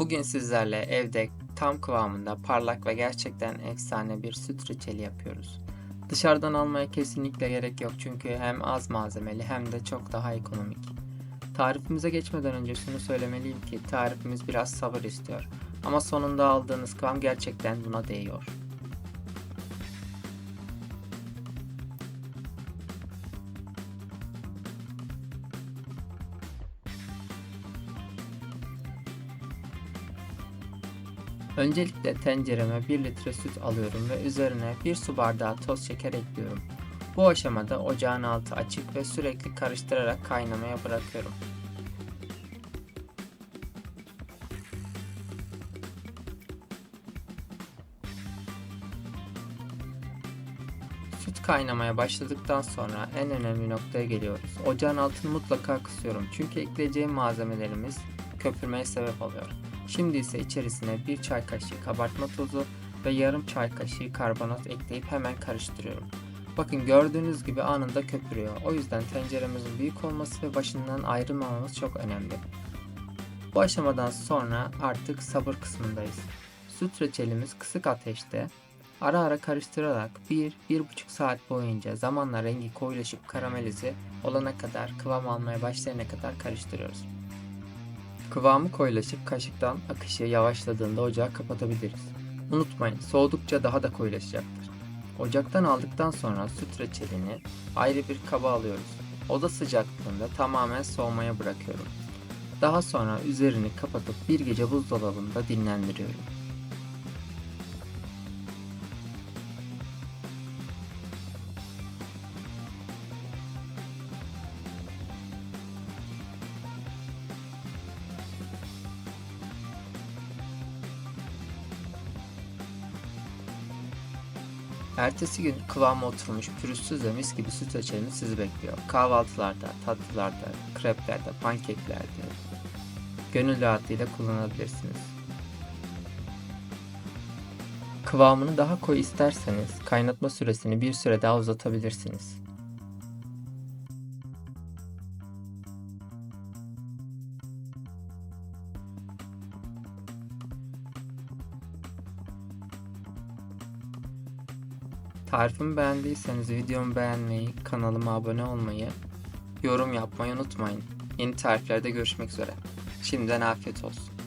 Bugün sizlerle evde tam kıvamında parlak ve gerçekten efsane bir süt reçeli yapıyoruz. Dışarıdan almaya kesinlikle gerek yok çünkü hem az malzemeli hem de çok daha ekonomik. Tarifimize geçmeden önce şunu söylemeliyim ki tarifimiz biraz sabır istiyor. Ama sonunda aldığınız kıvam gerçekten buna değiyor. Öncelikle tencereme 1 litre süt alıyorum ve üzerine 1 su bardağı toz şeker ekliyorum. Bu aşamada ocağın altı açık ve sürekli karıştırarak kaynamaya bırakıyorum. Süt kaynamaya başladıktan sonra en önemli noktaya geliyoruz. Ocağın altını mutlaka kısıyorum çünkü ekleyeceğim malzemelerimiz köpürmeye sebep oluyor. Şimdi ise içerisine 1 çay kaşığı kabartma tozu ve yarım çay kaşığı karbonat ekleyip hemen karıştırıyorum. Bakın gördüğünüz gibi anında köpürüyor. O yüzden tenceremizin büyük olması ve başından ayrılmamamız çok önemli. Bu aşamadan sonra artık sabır kısmındayız. Süt reçelimiz kısık ateşte ara ara karıştırarak 1-1,5 saat boyunca zamanla rengi koyulaşıp karamelize olana kadar kıvam almaya başlayana kadar karıştırıyoruz. Kıvamı koyulaşıp kaşıktan akışı yavaşladığında ocağı kapatabiliriz. Unutmayın soğudukça daha da koyulaşacaktır. Ocaktan aldıktan sonra süt reçelini ayrı bir kaba alıyoruz. Oda sıcaklığında tamamen soğumaya bırakıyorum. Daha sonra üzerini kapatıp bir gece buzdolabında dinlendiriyorum. Ertesi gün kıvamı oturmuş pürüzsüz ve mis gibi süt reçelimiz sizi bekliyor. Kahvaltılarda, tatlılarda, kreplerde, pankeklerde gönül rahatlığıyla kullanabilirsiniz. Kıvamını daha koyu isterseniz kaynatma süresini bir süre daha uzatabilirsiniz. Tarifimi beğendiyseniz videomu beğenmeyi, kanalıma abone olmayı, yorum yapmayı unutmayın. Yeni tariflerde görüşmek üzere. Şimdiden afiyet olsun.